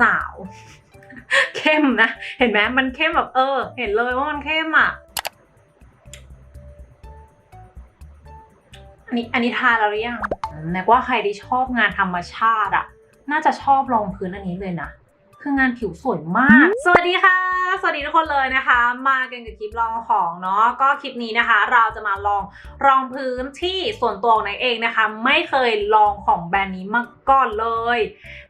สาว เข้มนะ เห็นไหมมันเข้มแบบเออ เห็นเลยว่ามันเข้มอะ อันนี้อันนี้ทาแล้วหรือยังแนกว่าใครที่ชอบงานธรรมชาติอะ น่าจะชอบรองพื้นอันนี้เลยนะ คืองานผิวสวยมาก สวัสดีค่ะ สวัสดีทุกคนเลยนะคะ มากันกับคลิปลองของเนาะก็คลิปนี้นะคะ เราจะมาลองรองพื้นที่ส่วนตัวของนายเองนะคะ ไม่เคยลองของแบรนด์นี้มาก่อนเลย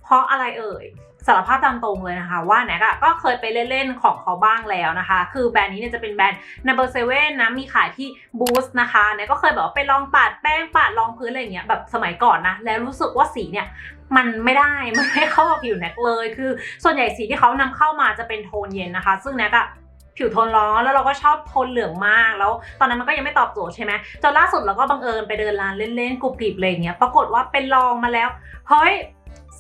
เพราะอะไรเอ่ยสารภาพตามตรงเลยนะคะ ว่าแนกะก็เคยไปเล่นๆของเขาบ้างแล้วนะคะ คือแบรนด์นี้เนี่ยจะเป็นแบรนด์ Number Seven นะมีขายที่ Boost นะคะแนกก็เคยแบบว่าไปลองปาดแป้งปาดรองพื้นอะไรอย่างเงี้ยแบบสมัยก่อนนะ แล้วรู้สึกว่าสีเนี่ย มันไม่ได้ มันไม่เข้ากับผิวแน็กเลย คือส่วนใหญ่สีที่เขานำเข้ามาจะเป็นโทนเย็นนะคะ ซึ่งแน็กอะผิวโทนร้อนแล้วเราก็ชอบโทนเหลืองมาก แล้วตอนนั้นมันก็ยังไม่ตอบโจทย์ใช่ไหมจนล่าสุดเราก็บังเอิญไปเดินร้านเล่นๆกรุบกริบอะไรเงี้ยปรากฏว่าเป็นลองมาแล้วเฮ้ย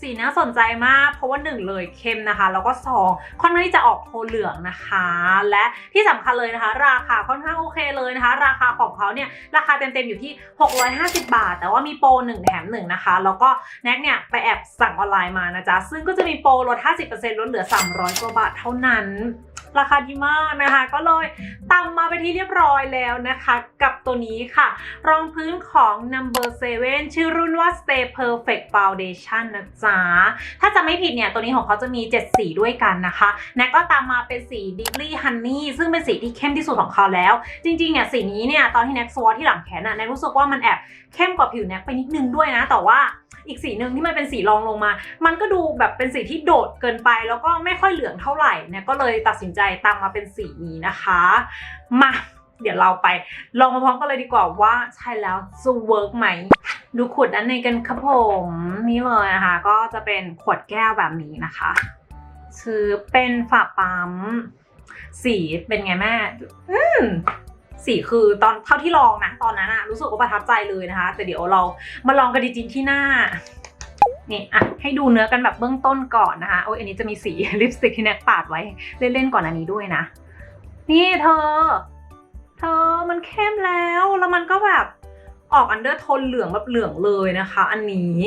สีน่าสนใจมาก เพราะว่าหนึ่งเลยเข้มนะคะ แล้วก็สองค่อนข้างที่จะออกโทนเหลืองนะคะ และที่สำคัญเลยนะคะ ราคาค่อนข้างโอเคเลยนะคะ ราคาของเขาเนี่ยราคาเต็มๆอยู่ที่ 650 บาท แต่ว่ามีโปร1แถม1นะคะ แล้วก็แน็กเนี่ยไปแอบสั่งออนไลน์มานะจ๊ะซึ่งก็จะมีโปรลด 50%ลดเหลือ 300กว่าบาทเท่านั้น ราคาดีมากนะคะ ก็เลยตำมาไปที่เรียบร้อยแล้วนะคะ กับตัวนี้ค่ะ รองพื้นของ Number 7 ชื่อรุ่นว่า Stay Perfect Foundation นะจ๊ะ ถ้าจะไม่ผิดเนี่ย ตัวนี้ของเขาจะมี 7 สีด้วยกันนะคะแน็กก็ตามมาเป็นสี Deeply Honey ซึ่งเป็นสีที่เข้มที่สุดของเขาแล้ว จริงๆเนี่ยสีนี้เนี่ยตอนที่แน็กสวที่หลังแขนอะแน็กรู้สึกว่ามันแอบ เข้มกว่าผิวแน็กไปนิดนึงด้วยนะ แต่ว่าอีกสีหนึ่งที่มันเป็นสีรองลงมา มันก็ดูแบบเป็นสีที่โดดเกินไป แล้วก็ไม่ค่อยเหลืองเท่าไหร่เนี่ยก็เลยตัดสินใจตามมาเป็นสีนี้นะคะ มา เดี๋ยวเราไป ลองมาพร้อมกันเลยดีกว่าว่าใช่แล้วจะเวิร์กไหมดูขวดด้านในกันครับผมนี่เลยนะคะ ก็จะเป็นขวดแก้วแบบนี้นะคะซื้อเป็นฝาปั๊มสีเป็นไงแม่ อืม สีคือตอนเท่าที่ลองนะตอนนั้นอะรู้สึกว่าประทับใจเลยนะคะ แต่เดี๋ยวเรามาลองกันจริงๆที่หน้านี่อะให้ดูเนื้อกันแบบเบื้องต้นก่อนนะคะโอ้ยอันนี้จะมีสีลิปสติกที่แน็กปาดไว้เล่นๆก่อนอันนี้ด้วยนะ นี่เธอ เธอมันเข้มแล้วแล้วมันก็แบบออกอันเดอร์โทนเหลืองแบบเหลืองเลยนะคะ อันนี้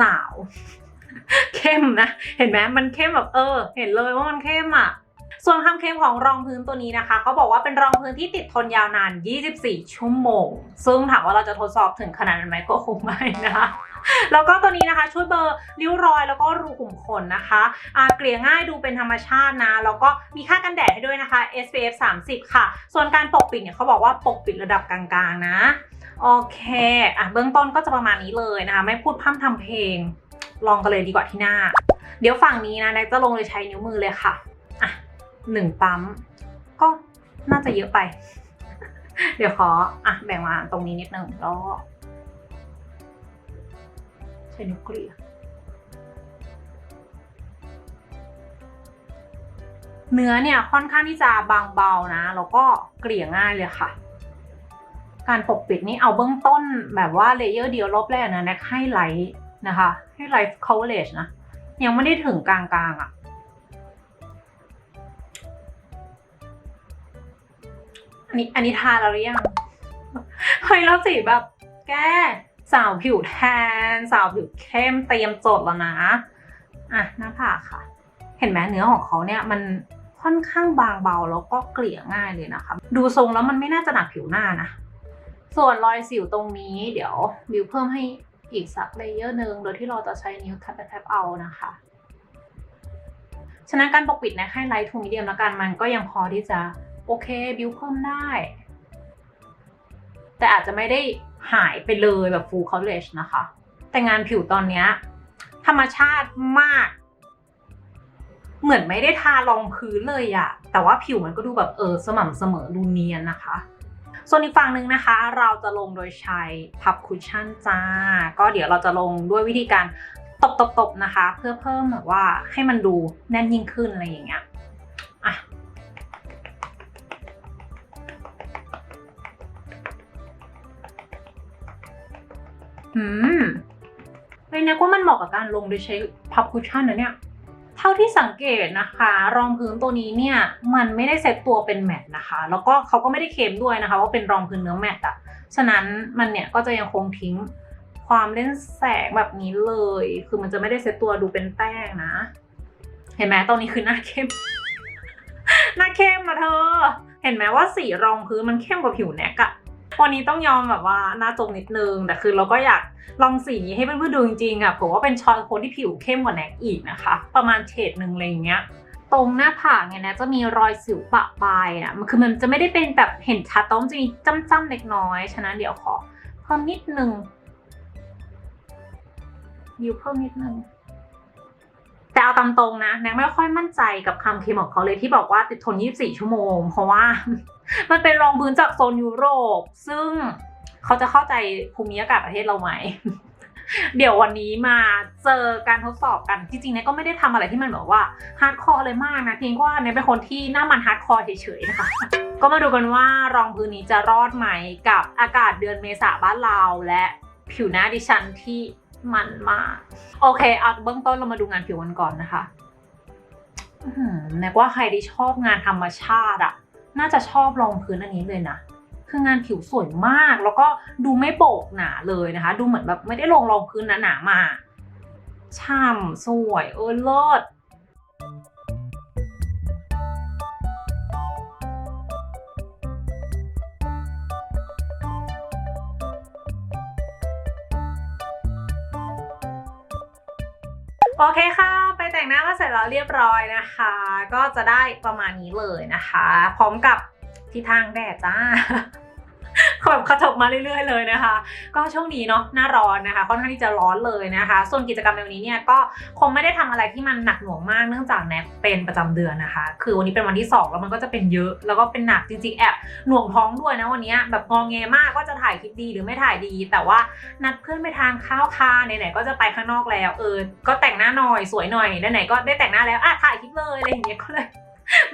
สาว เข้มนะ เห็นไหมมันเข้มแบบเออ เห็นเลยว่ามันเข้มอะ ส่วนความเข้มของรองพื้นตัวนี้นะคะเขาบอกว่าเป็นรองพื้นที่ติดทนยาวนาน 24 ชั่วโมง ซึ่งถามว่าเราจะทดสอบถึงขนาดนั้นไหมก็คงไม่นะคะแล้วก็ตัวนี้นะคะช่วยเบลอร์ริ้วรอยแล้วก็รูขุมขนนะคะเกลี่ยง่ายดูเป็นธรรมชาตินะ แล้วก็มีค่ากันแดดให้ด้วยนะคะ SPF 30 ค่ะ ส่วนการปกปิดเนี่ยเขาบอกว่าปกปิดระดับกลางๆนะ โอเค อะเบื้องต้นก็จะประมาณนี้เลยนะคะ ไม่พูดพร่ำทำเพลง ลองกันเลยดีกว่าที่หน้า เดี๋ยวฝั่งนี้นะแน็กจะลงเลยใช้นิ้วมือเลยค่ะ หนึ่งปั๊ม ก็น่าจะเยอะไป เดี๋ยวขออะแบ่งมาตรงนี้นิดนึงแล้วก็ใช้นิ้วเกลี่ยเนื้อเนี่ยค่อนข้างที่จะบางเบานะ แล้วก็เกลี่ยง่ายเลยค่ะ การปกปิดนี่เอาเบื้องต้นแบบว่าเลเยอร์เดียวลบแรกนะแนกให้ไลท์นะคะ ให้ไลท์ coverage นะ ยังไม่ได้ถึงกลางๆอะ่ะ นี้อันนี้ทาแล้วหรือยังเฮ้ยแล้วสีแบบ แกสาวผิวแทน สาวผิวเข้มเตรียมจดแล้วนะอะหน้าผากค่ะ เห็นไหมเนื้อของเขาเนี่ยมันค่อนข้างบางเบาแล้วก็เกลี่ยง่ายเลยนะคะ ดูทรงแล้วมันไม่น่าจะหนักผิวหน้านะ ส่วนรอยสิวตรงนี้เดี๋ยวบิวเพิ่มให้อีกสักเลเยอร์หนึ่งโดยที่เราจะใช้นิ้วแทบแทบเอานะคะ ฉะนั้นการปกปิดนะให้ไลท์ทูมีเดียมแล้วกันมันก็ยังพอที่จะ โอเคบิวเพิ่มได้ แต่อาจจะไม่ได้หายไปเลยแบบ full coverage นะคะ แต่งานผิวตอนเนี้ยธรรมชาติมาก เหมือนไม่ได้ทารองพื้นเลยอะแต่ว่าผิวมันก็ดูแบบเออสม่ำเสมอดูเนียนนะคะส่วนอีกฝั่งหนึ่งนะคะ เราจะลงโดยใช้พับคุชชั่นจ้า ก็เดี๋ยวเราจะลงด้วยวิธีการตบๆๆนะคะ เพื่อเพิ่มแบบว่าให้มันดูแน่นยิ่งขึ้นอะไรอย่างเงี้ย อืมเลยนะว่ามันเหมาะกับการลงโดยใช้พับคุชชั่นนะเนี่ย เท่าที่สังเกตนะคะ รองพื้นตัวนี้เนี่ย มันไม่ได้เซ็ตตัวเป็นแมตต์นะคะ แล้วก็เขาก็ไม่ได้เคมด้วยนะคะ ว่าเป็นรองพื้นเนื้อแมตต์อะฉะนั้นมันเนี่ยก็จะยังคงทิ้งความเล่นแสงแบบนี้เลย คือมันจะไม่ได้เซตตัวดูเป็นแป้งนะ เห็นไหมตรงนี้คือหน้าเข้ม หน้าเข้มนะเธอ เห็นไหมว่าสีรองพื้นมันเข้มกว่าผิวแน็กอะ วันนี้ต้องยอมแบบว่าหน้าตรงนิดนึง แต่คือเราก็อยากลองสีให้เพื่อนๆดูจริงๆอะผมว่าเป็นช้อยคนที่ผิวเข้มกว่าแน็กอีกนะคะ ประมาณเฉดหนึ่งอะไรอย่างเงี้ยตรงหน้าผากเนี่ยนะจะมีรอยสิวปะปลายอะมันคือมันจะไม่ได้เป็นแบบเห็นชัดต้องจะมีจ้ำๆเล็กน้อย ฉะนั้นเดี๋ยวขอเพิ่มนิดนึงยิวเพิ่มนิดนึงแต่เอาตามตรงนะแนงไม่ค่อยมั่นใจกับคำเคลมของเขาเลยที่บอกว่าติดทน 24 ชั่วโมง เพราะว่า มันเป็นรองพื้นจากโซนยุโรป ซึ่งเขาจะเข้าใจภูมิอากาศประเทศเราไหม เดี๋ยววันนี้มาเจอการทดสอบกัน จริงๆเนี่ยก็ไม่ได้ทำอะไรที่มันแบบว่าฮาร์ดคอร์เลยมากนะเพียงว่าเนี่ยเป็นคนที่หน้ามันฮาร์ดคอร์เฉยๆนะคะ ก็มาดูกันว่ารองพื้นนี้จะรอดไหมกับอากาศเดือนเมษาบ้านเราและผิวหน้าดิฉันที่มันมาก โอเคเอาเบื้องต้นเรามาดูงานผิวกันก่อนนะคะหือแนกว่าใครที่ชอบงานธรรมชาติอะ น่าจะชอบรองพื้นอันนี้เลยนะ คืองานผิวสวยมากแล้วก็ดูไม่โปกหนาเลยนะคะ ดูเหมือนแบบไม่ได้ลงรองพื้นหนาๆมาช่ำสวยเออเลิศโอเคค่ะ ไปแต่งหน้าก็เสร็จแล้วเรียบร้อยนะคะ ก็จะได้ประมาณนี้เลยนะคะ พร้อมกับที่ทางแดดจ้า แบบกระทบมาเรื่อย ๆ เลยนะคะ ก็ช่วงนี้เนาะหน้าร้อนนะคะค่อนข้างที่จะร้อนเลยนะคะ ส่วนกิจกรรมในวันนี้เนี่ยก็คงไม่ได้ทำอะไรที่มันหนักหน่วงมากเนื่องจากแนกเป็นประจำเดือนนะคะ คือวันนี้เป็นวันที่สองแล้วมันก็จะเป็นเยอะ แล้วก็เป็นหนักจริงๆแอบหน่วงท้องด้วยนะวันนี้แบบงองแงมากว่าจะถ่ายคลิปดีหรือไม่ถ่ายดี แต่ว่านัดเพื่อนไปทานข้าวค่ะไหนๆก็จะไปข้างนอกแล้วเออก็แต่งหน้าหน่อยสวยหน่อยไหนๆก็ได้แต่งหน้าแล้วอะถ่ายคลิปเลยอะไรอย่างเงี้ยก็เลย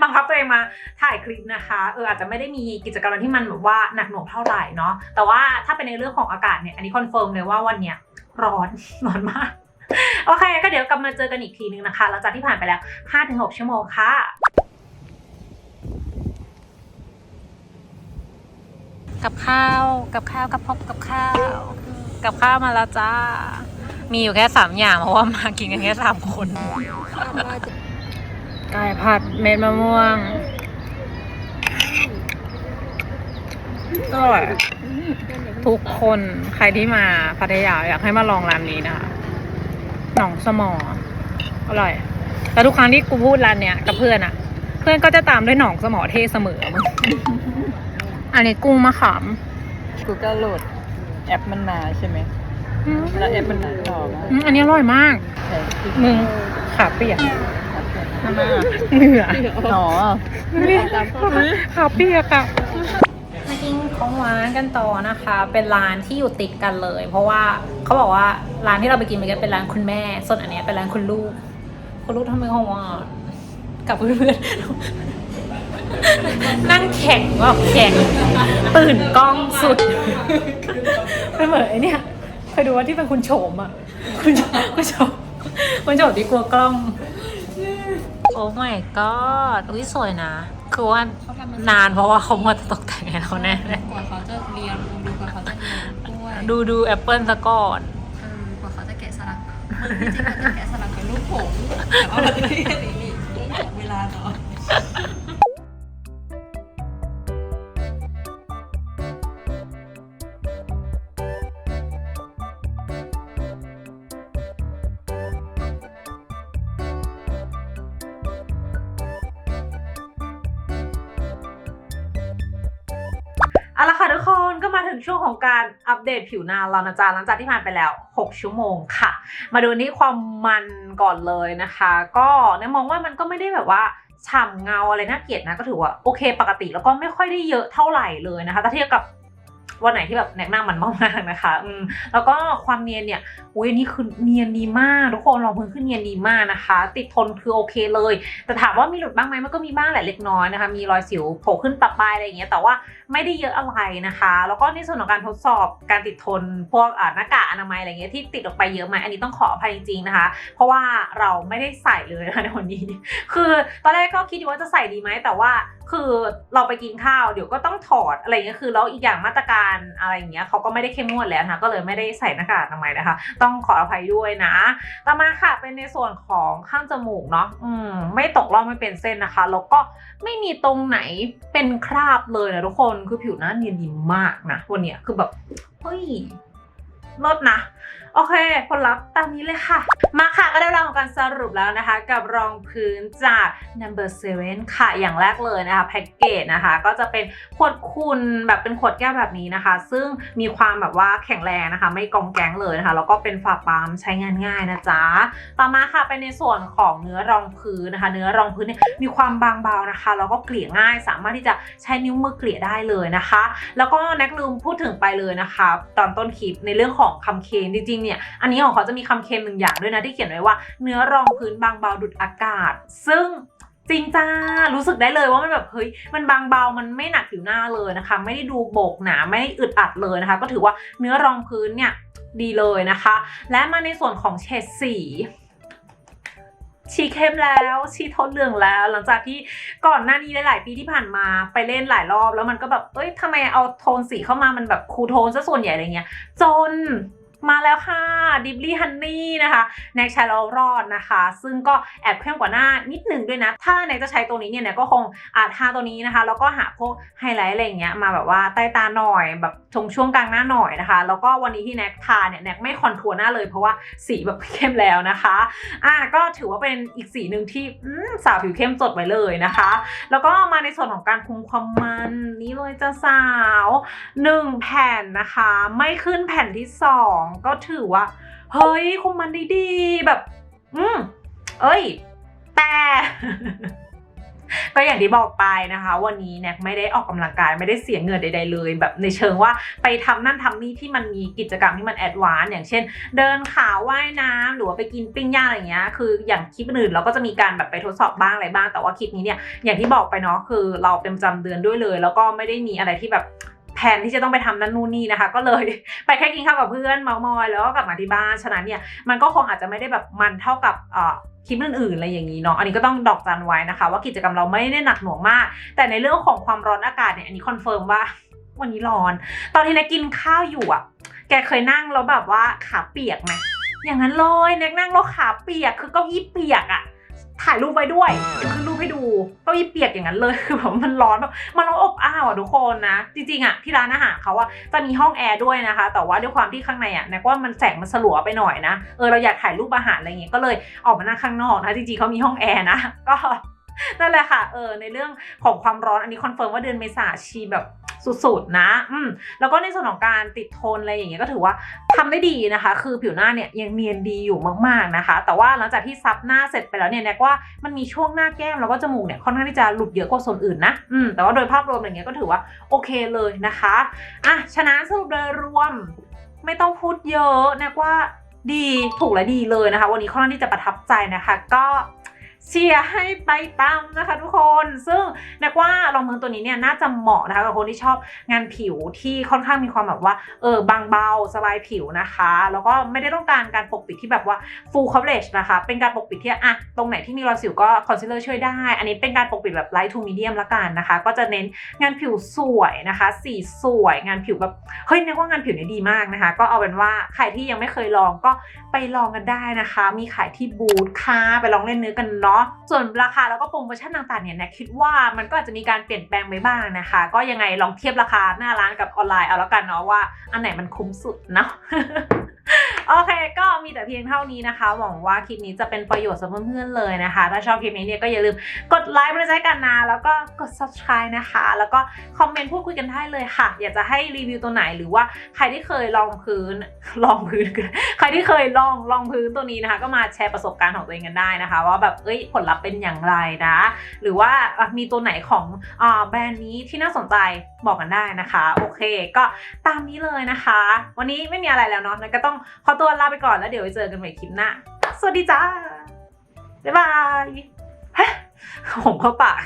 บังคับตัวเองมาถ่ายคลิปนะคะเอออาจจะไม่ได้มีกิจกรรมที่มันแบบว่าหนักหน่วงเท่าไหร่เนาะแต่ว่าถ้าเป็นในเรื่องของอากาศเนี่ยอันนี้คอนเฟิร์มเลยว่าวันเนี้ยร้อนร้อนมากโอเค ก็เดี๋ยวกลับมาเจอกันอีกทีนึงนะคะ หลังจากที่ผ่านไปแล้ว 5-6 ชั่วโมงค่ะกับข้าว กับข้าวกับพบกับข้าว กับข้าวมาแล้วจ้า มีอยู่แค่สามอย่างเพราะว่ามากินกันแค่สามคน ไก่ผัดเม็ดมะม่วง อร่อย ทุกคนใครที่มาพัทยาอยากให้มาลองร้านนี้นะคะ หนองสมอ อร่อย แล้วทุกครั้งที่กูพูดร้านเนี้ยกับเพื่อนอะเพื่อนก็จะตามด้วยหนองสมอเทเสมอมึงอันนี้กุ้งมะขาม กูก็โหลดแอปมันมาใช่ไหมอืมแล้วแอปมันมาหรออืมอันนี้อร่อยมาก มึงขาเปียก ทำไมอะเหงื่อหนอนี่ขาเปียกอะมากินของหวานกันต่อนะคะ เป็นร้านที่อยู่ติดกันเลย เพราะว่าเขาบอกว่าร้านที่เราไปกินเมื่อกี้เป็นร้านคุณแม่ ส่วนอันนี้เป็นร้านคุณลูก คุณลูกทำไมของหวานกับเพื่อนนั่งแข่งว่าแข่งตื่นกล้องสุดเป็นเหมือนไอเนี่ยเคยดูว่าที่เป็นคุณโฉมอะ คุณคุณโฉมคุณโฉมที่กลัวกล้อง โอ้ my god อุ้ยสวยนะ คือว่านานเพราะว่าเขามาตกแต่งให้เราแน่เลยกว่าเขาจะเรียนดูกว่าเขาจะเรียนกล้วยดูดูแอปเปิลซะก่อน เออกว่าเขาจะแกะสลักจริงๆเขาจะแกะสลักเป็นรูปผงแต่ว่ามันไม่ได้นี่นี่เวลาเนาะ เอาละค่ะทุกคนก็มาถึงช่วงของการอัปเดตผิวหน้าเรานะจ๊ะหลังจากที่ผ่านไปแล้ว 6 ชั่วโมงค่ะ มาดูที่ความมันก่อนเลยนะคะ ก็เนี่ยมองว่ามันก็ไม่ได้แบบว่าฉ่ำเงาอะไรน่าเกลียดนะก็ถือว่าโอเคปกติแล้วก็ไม่ค่อยได้เยอะเท่าไหร่เลยนะคะถ้าเทียบกับ วันไหนที่แบบแนกหน้ามันมากๆนะคะอืมแล้วก็ความเนียนเนี่ยอุ้ยนนี้คือเนียนดีมากทุกคนลองพื้นขึ้นเนียนดีมากนะคะ ติดทนคือโอเคเลย แต่ถามว่ามีหลุดบ้างไหมมันก็มีบ้างแหละเล็กน้อยนะคะ มีรอยสิวโผล่ขึ้นปะปลายอะไรอย่างเงี้ยแต่ว่าไม่ได้เยอะอะไรนะคะ แล้วก็ในส่วนของการทดสอบการติดทนพวกอ่าหน้ากากอนามัยอะไรเงี้ยที่ติดออกไปเยอะไหมอันนี้ต้องขออภัยจริงๆนะคะ เพราะว่าเราไม่ได้ใส่เลยนะคะในวันนี้ คือตอนแรกก็คิดอยู่ว่าจะใส่ดีไหมแต่ว่าคือเราไปกินข้าวเดี๋ยวก็ต้องถอดอะไรเงี้ยคือแล้วอีกอย่างมาตรการอะไรอย่างเงี้ยเขาก็ไม่ได้เข้มงวดแล้วนะก็เลยไม่ได้ใส่หน้ากากอนามัยนะคะ ต้องขออภัยด้วยนะ ต่อมาค่ะเป็นในส่วนของข้างจมูกเนาะอืมไม่ตกร่องไม่เป็นเส้นนะคะ แล้วก็ไม่มีตรงไหนเป็นคราบเลยนะทุกคนคือผิวหน้าเนียนดีมากนะวันเนี้ยคือแบบเฮ้ยลดนะ โอเค ผลลัพธ์ตามนี้เลยค่ะ มาค่ะก็ได้เวลาของการสรุปแล้วนะคะ กับรองพื้นจาก number 7ค่ะ อย่างแรกเลยนะคะแพ็กเกจนะคะ ก็จะเป็นขวดคุณแบบเป็นขวดแก้วแบบนี้นะคะ ซึ่งมีความแบบว่าแข็งแรงนะคะ ไม่กองแกงเลยนะคะ แล้วก็เป็นฝาปั๊มใช้งานง่ายนะจ๊ะ ต่อมาค่ะเป็นในส่วนของเนื้อรองพื้นนะคะ เนื้อรองพื้นเนี่ยมีความบางเบานะคะ แล้วก็เกลี่ยง่ายสามารถที่จะใช้นิ้วมือเกลี่ยได้เลยนะคะ แล้วก็น็กลืมพูดถึงไปเลยนะคะ ตอนต้นคลิปในเรื่องของคำเคนจริงเนี่ย อันนี้ของเขาจะมีคำเค็มหนึ่งอย่างด้วยนะที่เขียนไว้ว่า เนื้อรองพื้นบางเบาดุดอากาศ ซึ่งจริงจ้า รู้สึกได้เลยว่ามันแบบเฮ้ย มันบางเบา มันไม่หนักผิวหน้าเลยนะคะ ไม่ได้ดูโบกหนา ไม่ได้อึดอัดเลยนะคะ ก็ถือว่าเนื้อรองพื้นเนี่ยดีเลยนะคะ และมาในส่วนของเฉดสีชีเข้มแล้วชีทนเหลืองแล้ว หลังจากที่ก่อนหน้านี้หลายปีที่ผ่านมาไปเล่นหลายรอบ แล้วมันก็แบบเอ้ยทำไมเอาโทนสีเข้ามามันแบบคูโทนซะส่วนใหญ่อะไรเงี้ย จน มาแล้วค่ะดิบลี่ฮันนี่นะคะแน็กใช้แล้วรอดนะคะ ซึ่งก็แอบเข้มกว่าหน้านิดหนึ่งด้วยนะ ถ้าแน็กจะใช้ตัวนี้เนี่ยแน็กก็คงอาจทาตัวนี้นะคะ แล้วก็หาพวกไฮไลท์อะไรอย่างเงี้ยมาแบบว่าใต้ตาหน่อยแบบ ชงช่วงกลางหน้าหน่อยนะคะ แล้วก็วันนี้ที่แน็กทาเนี่ยแน็กไม่คอนทัวร์หน้าเลยเพราะว่าสีแบบเข้มแล้วนะคะอะก็ถือว่าเป็นอีกสีหนึ่งที่สาวผิวเข้มจดไว้เลยนะคะ แล้วก็มาในส่วนของการคุมความมันนี่เลยจ้าสาวหนึ่งแผ่นนะคะ ไม่ขึ้นแผ่นที่สองก็ถือว่าเฮ้ยคุมมันด้ดีแบบ อืมเอ้ยแต่ ก็อย่างที่บอกไปนะคะ วันนี้เนี่ยไม่ได้ออกกำลังกายไม่ได้เสียเงินใด ๆ เลย แบบในเชิงว่าไปทำนั่นทำนี่ที่มันมีกิจกรรมที่มันแอดวานซ์อย่างเช่น เดินขาว่ายน้ำหรือว่าไปกินปิ้งย่างอะไรอย่างเงี้ยคืออย่างคลิปอื่นเราก็จะมีการแบบไปทดสอบบ้างอะไรบ้าง แต่ว่าคลิปนี้เนี่ยอย่างที่บอกไปเนาะคือเราเป็นประจำเดือนด้วยเลย แล้วก็ไม่ได้มีอะไรที่แบบ แผนที่จะต้องไปทำนั่นนู่นนี่นะคะ ก็เลยไปแค่กินข้าวกับเพื่อนเมามอย แล้วก็กลับมาที่บ้านฉะนั้นเนี่ยมันก็คงอาจจะไม่ได้แบบมันเท่ากับเอ่อคลิปอื่นๆอะไรอย่างนี้เนาะ อันนี้ก็ต้องดอกจันไว้นะคะ ว่ากิจกรรมเราไม่ได้หนักหน่วงมาก แต่ในเรื่องของความร้อนอากาศเนี่ยอันนี้คอนเฟิร์มว่าวันนี้ร้อน ตอนที่นายกินข้าวอยู่อะ แกเคยนั่งแล้วแบบว่าขาเปียกไหมอย่างนั้นเลยน็กนั่งแล้วขาเปียกคือเก้าอี้เปียกอะ ถ่ายรูปไว้ด้วยเดี๋ยวขึ้นรูปให้ดูเก้าอี้เปียกอย่างนั้นเลยคือแบบมันร้อนแบบมันร้อนอบอ้าวอะทุกคนนะ จริงๆอะที่ร้านอาหารเขาอะจะมีห้องแอร์ด้วยนะคะ แต่ว่าด้วยความที่ข้างในอะน็กว่ามันแสงมันสลัวไปหน่อยนะเออเราอยากถ่ายรูปอาหารอะไรเงี้ยก็เลยออกมานั่งข้างนอกนะจริงๆเขามีห้องแอร์นะก็นั่นแหละค่ะเออในเรื่องของความร้อนอันนี้คอนเฟิร์มว่าเดือนเมษาชีแบบ สุดๆนะอืมแล้วก็ในส่วนของการติดโทนอะไรอย่างเงี้ยก็ถือว่าทำได้ดีนะคะ คือผิวหน้าเนี่ยยังเนียนดีอยู่มากๆนะคะ แต่ว่าหลังจากที่ซับหน้าเสร็จไปแล้วเนี่ยแนกว่ามันมีช่วงหน้าแก้มแล้วก็จมูกเนี่ยค่อนข้างที่จะหลุดเยอะกว่าส่วนอื่นนะอืมแต่ว่าโดยภาพรวมอย่างเงี้ยก็ถือว่าโอเคเลยนะคะอะฉะนั้นสรุปโดยรวมไม่ต้องพูดเยอะแนกว่าดีถูกและดีเลยนะคะ วันนี้ค่อนข้างที่จะประทับใจนะคะ ก็ เชียร์ให้ไปตามนะคะทุกคน ซึ่งนักว่ารองพื้นตัวนี้เนี่ยน่าจะเหมาะนะคะกับคนที่ชอบงานผิวที่ค่อนข้างมีความแบบว่าเออบางเบาสบายผิวนะคะ แล้วก็ไม่ได้ต้องการการปกปิดที่แบบว่า full coverage นะคะ เป็นการปกปิดที่อะตรงไหนที่มีรอยสิวก็ concealer ช่วยได้ อันนี้เป็นการปกปิดแบบ light to medium ละกันนะคะ ก็จะเน้นงานผิวสวยนะคะ สีสวยงานผิวแบบเฮ้ยนักว่างานผิวเนี่ยดีมากนะคะ ก็เอาเป็นว่าใครที่ยังไม่เคยลองก็ไปลองกันได้นะคะ มีขายที่บูธค่ะไปลองเล่นเนื้อกันเนาะส่วนราคาแล้วก็โปรโมชั่นต่างๆเนี่ยนะคิดว่ามันก็อาจจะมีการเปลี่ยนแปลงไปบ้างนะคะ ก็ยังไงลองเทียบราคาหน้าร้านกับออนไลน์เอาแล้วกันเนาะว่าอันไหนมันคุ้มสุดเนาะ โอเคก็มีแต่เพียงเท่านี้นะคะ หวังว่าคลิปนี้จะเป็นประโยชน์สำหรับเพื่อนๆเลยนะคะ ถ้าชอบคลิปนี้เนี่ยก็อย่าลืมกดไลค์เป็นใจกันนะแล้วก็กด subscribe นะคะ แล้วก็คอมเมนต์พูดคุยกันได้เลยค่ะ อยากจะให้รีวิวตัวไหนหรือว่าใครที่เคยลองพื้นลองพื้น ใครที่เคยลองลองพื้นตัวนี้นะคะ ก็มาแชร์ประสบการณ์ของตัวเองกันได้นะคะ ว่าแบบเอ้ยผลลัพธ์เป็นอย่างไรนะ หรือว่ามีตัวไหนของอแบรนด์นี้ที่น่าสนใจ บอกกันได้นะคะ โอเค ก็ตามนี้เลยนะคะ วันนี้ไม่มีอะไรแล้วเนาะก็ต้องขอตัวลาไปก่อนแล้วเดี๋ยวไปเจอกันใหม่คลิปหน้า สวัสดีจ้า บ๊ายบายเฮ้ยผมเข้าปาก